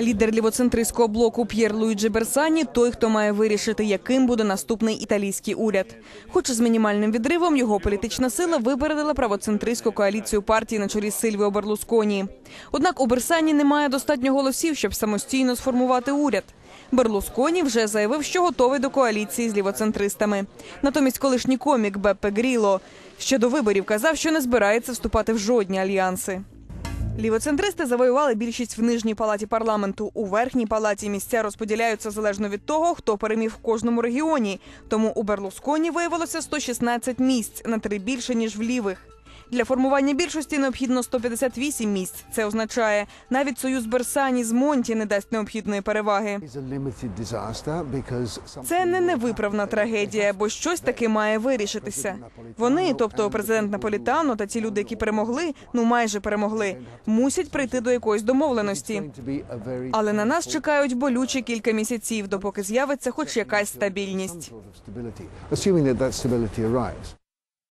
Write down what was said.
Лідер лівоцентристського блоку П'єр Луїджі Берсані – той, хто має вирішити, яким буде наступний італійський уряд. Хоч з мінімальним відривом його політична сила випередила правоцентристську коаліцію партії на чолі Сильвіо Берлусконі. Однак у Берсані немає достатньо голосів, щоб самостійно сформувати уряд. Берлусконі вже заявив, що готовий до коаліції з лівоцентристами. Натомість колишній комік Беппе Гріло ще до виборів казав, що не збирається вступати в жодні альянси. Лівоцентристи завоювали більшість в нижній палаті парламенту. У верхній палаті місця розподіляються залежно від того, хто переміг в кожному регіоні. Тому у Берлусконі виявилося 116 місць на три більше ніж в лівих. Для формування більшості необхідно 158 місць. Це означає, навіть союз Берсані з Монті не дасть необхідної переваги. Це не невиправна трагедія, бо щось таки має вирішитися. Вони, тобто президент Наполітано та ті люди, які перемогли, ну майже перемогли, мусять прийти до якоїсь домовленості. Але на нас чекають болючі кілька місяців, допоки з'явиться хоч якась стабільність.